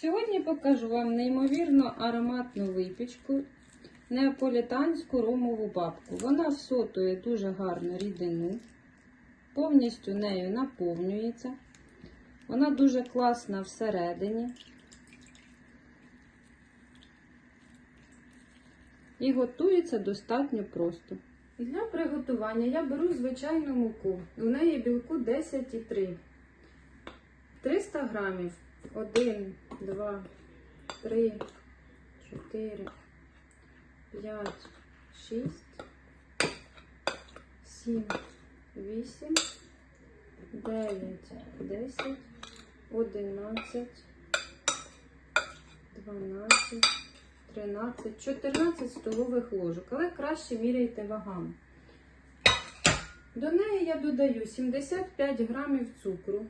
Сьогодні покажу вам неймовірно ароматну випічку, неаполітанську ромову бабку. Вона всотує дуже гарно рідину, повністю нею наповнюється. Вона дуже класна всередині. І готується достатньо просто. Для приготування я беру звичайну муку. У неї білку 10,3. 300 грамів. 1, 2, 3, 4, 5, 6, 7, 8, 9, 10, 11, 12, 13, 14 столових ложок, але краще міряйте вагами. До неї я додаю 75 грамів цукру.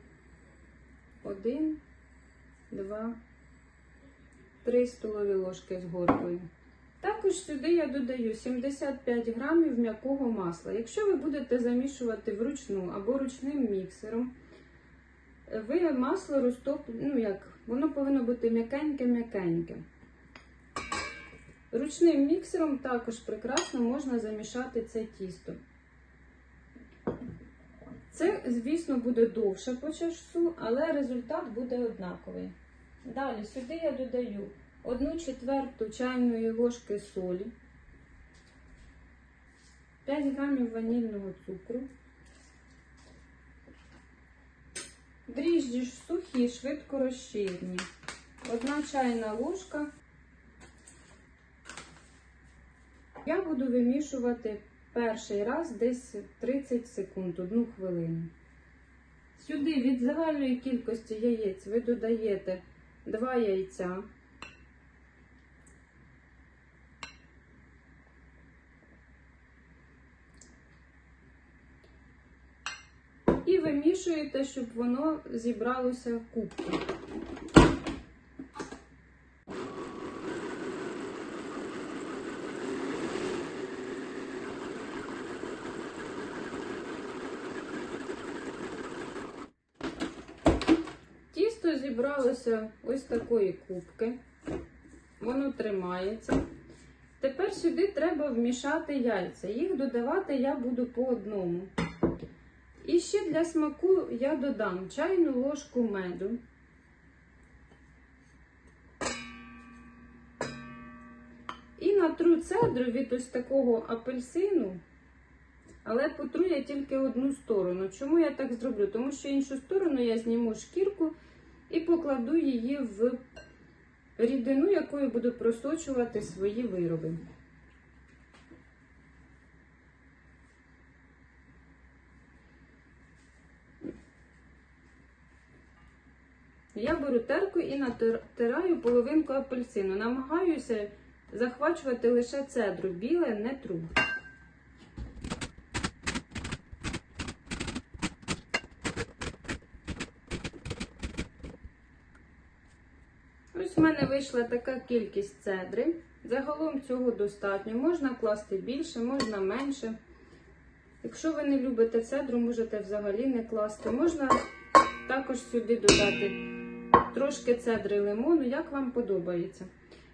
1, 2, 3 столові ложки з горкою. Також сюди я додаю 75 грамів м'якого масла. Якщо ви будете замішувати вручну або ручним міксером, ви масло розтоплюєте, ну як, воно повинно бути м'якеньке-м'якеньке. Ручним міксером також прекрасно можна замішати це тісто. Це, звісно, буде довше по часу, але результат буде однаковий. Далі сюди я додаю 1 четверту чайної ложки солі, 5 грамів ванільного цукру, дріжджі сухі, швидко розчинні, 1 чайна ложка. Я буду вимішувати перший раз десь 30 секунд, 1 хвилину. Сюди від загальної кількості яєць ви додаєте 2 яйця. І вимішуєте, щоб воно зібралося в кубку. Зібралося ось такої кубки. Воно тримається. Тепер сюди треба вмішати яйця. Їх додавати я буду по одному. І ще для смаку я додам чайну ложку меду. І натру цедру від ось такого апельсину, але потру я тільки одну сторону. Чому я так зроблю? Тому що іншу сторону я зніму шкірку і покладу її в рідину, якою буду просочувати свої вироби. Я беру терку і натираю половинку апельсину. Намагаюся захвачувати лише цедру, біле не тру. Ось в мене вийшла така кількість цедри. Загалом цього достатньо. Можна класти більше, можна менше. Якщо ви не любите цедру, можете взагалі не класти. Можна також сюди додати трошки цедри лимону, як вам подобається.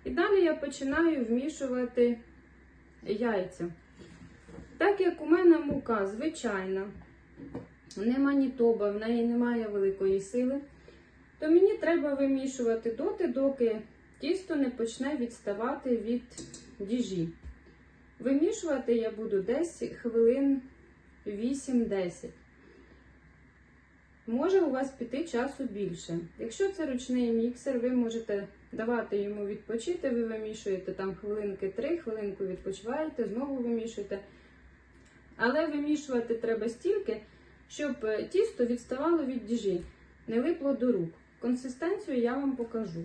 І далі я починаю вмішувати яйця. Так як у мене мука звичайна, не манітоба, в неї немає великої сили, то мені треба вимішувати доти, доки тісто не почне відставати від діжі. Вимішувати я буду десь хвилин 8-10. Може у вас піти часу більше. Якщо це ручний міксер, ви можете давати йому відпочити, ви вимішуєте там хвилинки 3, хвилинку відпочиваєте, знову вимішуєте. Але вимішувати треба стільки, щоб тісто відставало від діжі, не липло до рук. Консистенцію я вам покажу.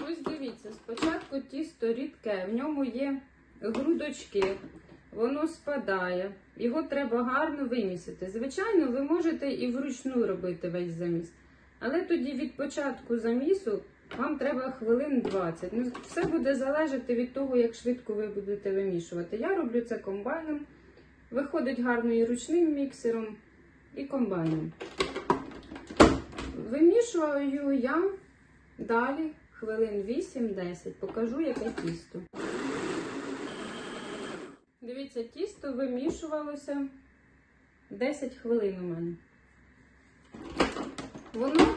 Ось дивіться, спочатку тісто рідке, в ньому є грудочки, воно спадає, його треба гарно вимісити. Звичайно, ви можете і вручну робити весь заміс. Але тоді від початку замісу вам треба хвилин 20. Ну, все буде залежати від того, як швидко ви будете вимішувати. Я роблю це комбайном. Виходить гарно і ручним міксером, і комбайном. Вимішую я далі хвилин 8-10. Покажу, яке тісто. Дивіться, тісто вимішувалося 10 хвилин у мене. Воно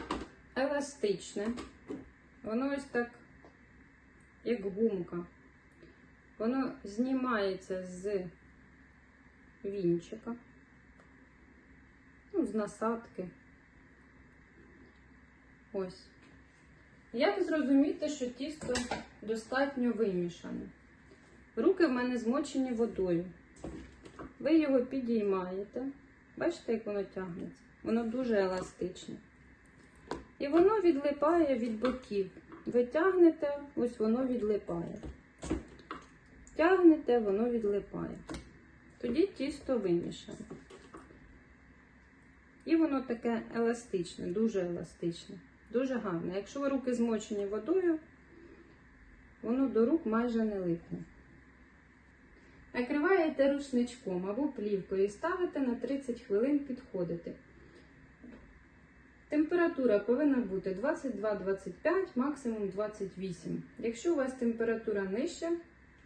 еластичне. Воно ось так, як гумка. Воно знімається з вінчика, ну, з насадки. Ось. Як зрозуміти, що тісто достатньо вимішане? Руки в мене змочені водою. Ви його підіймаєте. Бачите, як воно тягнеться? Воно дуже еластичне. І воно відлипає від боків. Ви тягнете, ось воно відлипає. Тягнете, воно відлипає. Тоді тісто вимішане. І воно таке еластичне, дуже еластичне, дуже гарне. Якщо ви руки змочені водою, воно до рук майже не липне. Накриваєте рушничком або плівкою і ставите на 30 хвилин підходити. Температура повинна бути 22-25, максимум 28. Якщо у вас температура нижча,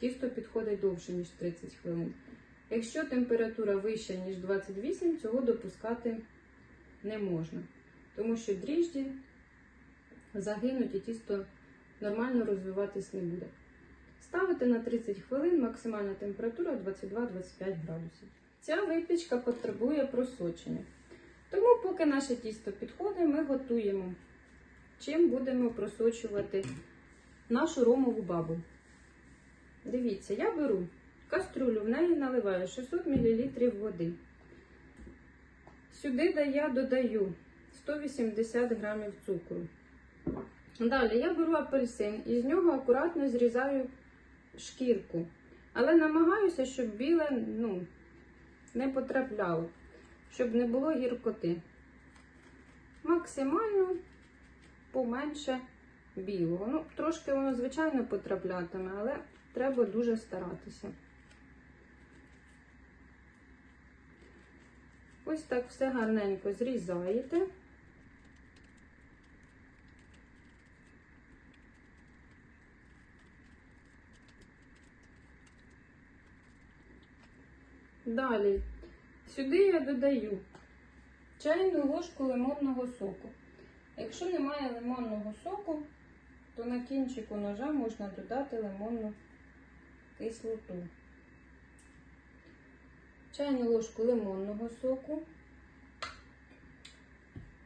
тісто підходить довше, ніж 30 хвилин. Якщо температура вища, ніж 28, цього допускати не можна. Тому що дріжджі загинуть і тісто нормально розвиватись не буде. Ставите на 30 хвилин, максимальна температура 22-25 градусів. Ця випічка потребує просочення. Тому, поки наше тісто підходить, ми готуємо. Чим будемо просочувати нашу ромову бабу. Дивіться, я беру каструлю, в неї наливаю 600 мл води. Сюди я додаю 180 грамів цукру. Далі я беру апельсин і з нього акуратно зрізаю шкірку. Але намагаюся, щоб біле ну, не потрапляло, щоб не було гіркоти. Максимально поменше білого. Ну, трошки воно, звичайно, потраплятиме, але треба дуже старатися. Ось так все гарненько зрізаєте. Далі, сюди я додаю чайну ложку лимонного соку. Якщо немає лимонного соку, то на кінчику ножа можна додати лимонну кислоту. Чайну ложку лимонного соку.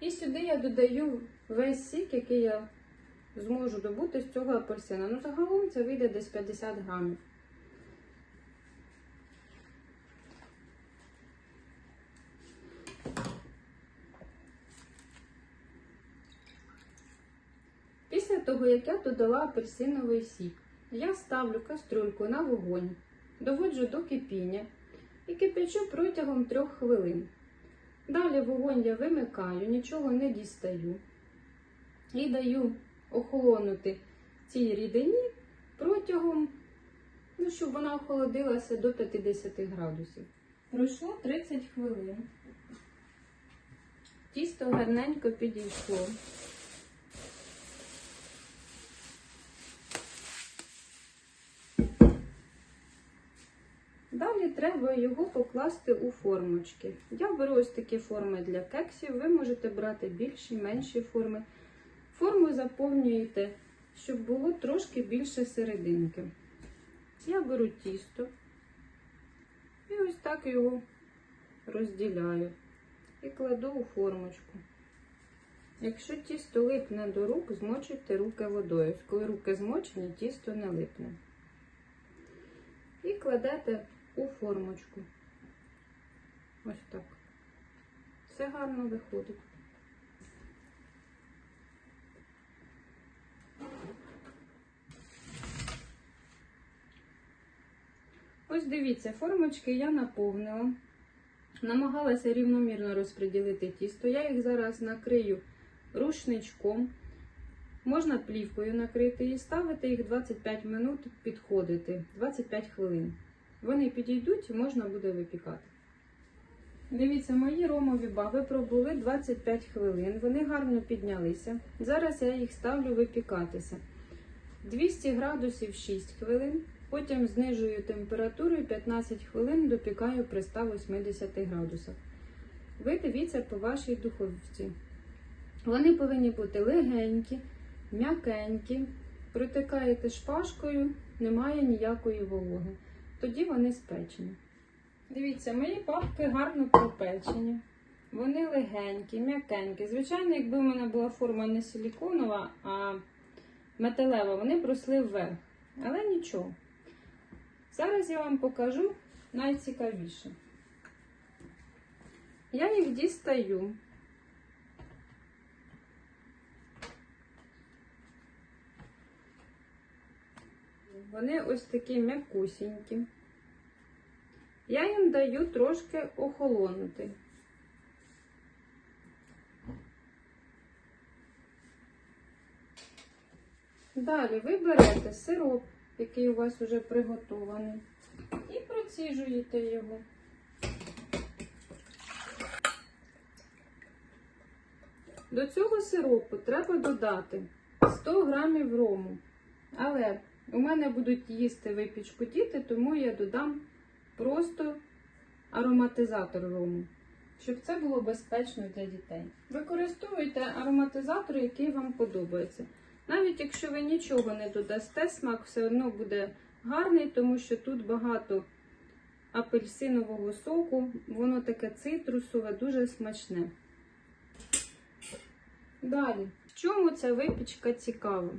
І сюди я додаю весь сік, який я зможу добути з цього апельсина. Ну, загалом це вийде десь 50 грамів. Після того, як я додала апельсиновий сік, я ставлю каструльку на вогонь, доводжу до кипіння і кипячу протягом 3 хвилин. Далі вогонь я вимикаю, нічого не дістаю і даю охолонути цій рідині протягом, ну, щоб вона охолодилася до 50 градусів. Пройшло 30 хвилин. Тісто гарненько підійшло. Далі треба його покласти у формочки. Я беру ось такі форми для кексів. Ви можете брати більші, менші форми. Форму заповнюєте, щоб було трошки більше серединки. Я беру тісто і ось так його розділяю і кладу у формочку. Якщо тісто липне до рук, змочуйте руки водою. Коли руки змочені, тісто не липне. І кладете у формочку. Ось так. Все гарно виходить. Ось дивіться, формочки я наповнила. Намагалася рівномірно розподілити тісто. Я їх зараз накрию рушничком. Можна плівкою накрити і ставити їх 25 минут підходити, 25 хвилин. Вони підійдуть і можна буде випікати. Дивіться, мої ромові баби пробули 25 хвилин. Вони гарно піднялися. Зараз я їх ставлю випікатися. 200 градусів 6 хвилин. Потім знижую температуру і 15 хвилин допікаю при 180 градусах. Ви дивіться по вашій духовці. Вони повинні бути легенькі, м'якенькі. Протикаєте шпажкою, немає ніякої вологи. Тоді вони спечені. Дивіться, мої папки гарно пропечені. Вони легенькі, м'якенькі. Звичайно, якби в мене була форма не силіконова, а металева, вони б росли вверх. Але нічого. Зараз я вам покажу найцікавіше. Я їх дістаю. Вони ось такі м'якусінькі. Я їм даю трошки охолонути. Далі ви берете сироп, який у вас вже приготований, і проціжуєте його. До цього сиропу треба додати 100 грамів рому. Але у мене будуть їсти випічку діти, тому я додам просто ароматизатор рому, щоб це було безпечно для дітей. Використовуйте ароматизатор, який вам подобається. Навіть якщо ви нічого не додасте, смак все одно буде гарний, тому що тут багато апельсинового соку, воно таке цитрусове, дуже смачне. Далі, в чому ця випічка цікава?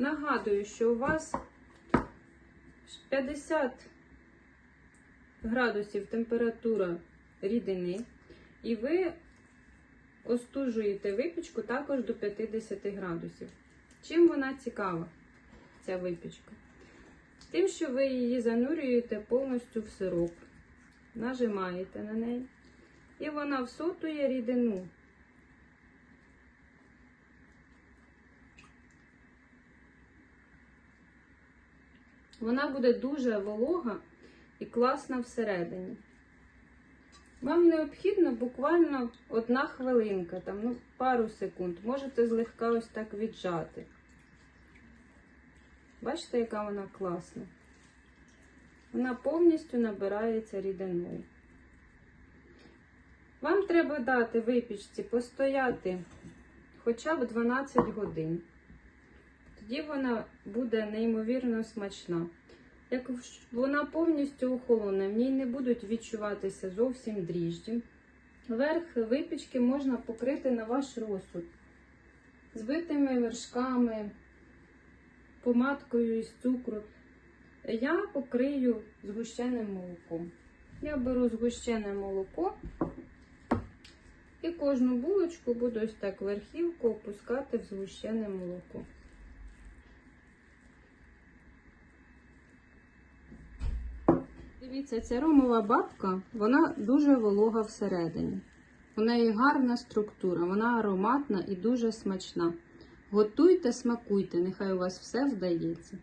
Нагадую, що у вас 50 градусів температура рідини, і ви остужуєте випічку також до 50 градусів. Чим вона цікава, ця випічка? Тим, що ви її занурюєте повністю в сироп, нажимаєте на неї, і вона всотує рідину. Вона буде дуже волога і класна всередині. Вам необхідно буквально одна хвилинка, там, ну, пару секунд. Можете злегка ось так віджати. Бачите, яка вона класна? Вона повністю набирається рідиною. Вам треба дати випічці постояти хоча б 12 годин. Тоді вона буде неймовірно смачна. Як вона повністю охолоне, в ній не будуть відчуватися зовсім дріжджі. Верх випічки можна покрити на ваш розсуд збитими вершками, помадкою із цукру. Я покрию згущеним молоком. Я беру згущене молоко і кожну булочку буду ось так верхівку опускати в згущене молоко. Дивіться, ця ромова бабка, вона дуже волога всередині. У неї гарна структура, вона ароматна і дуже смачна. Готуйте, смакуйте, нехай у вас все вдається.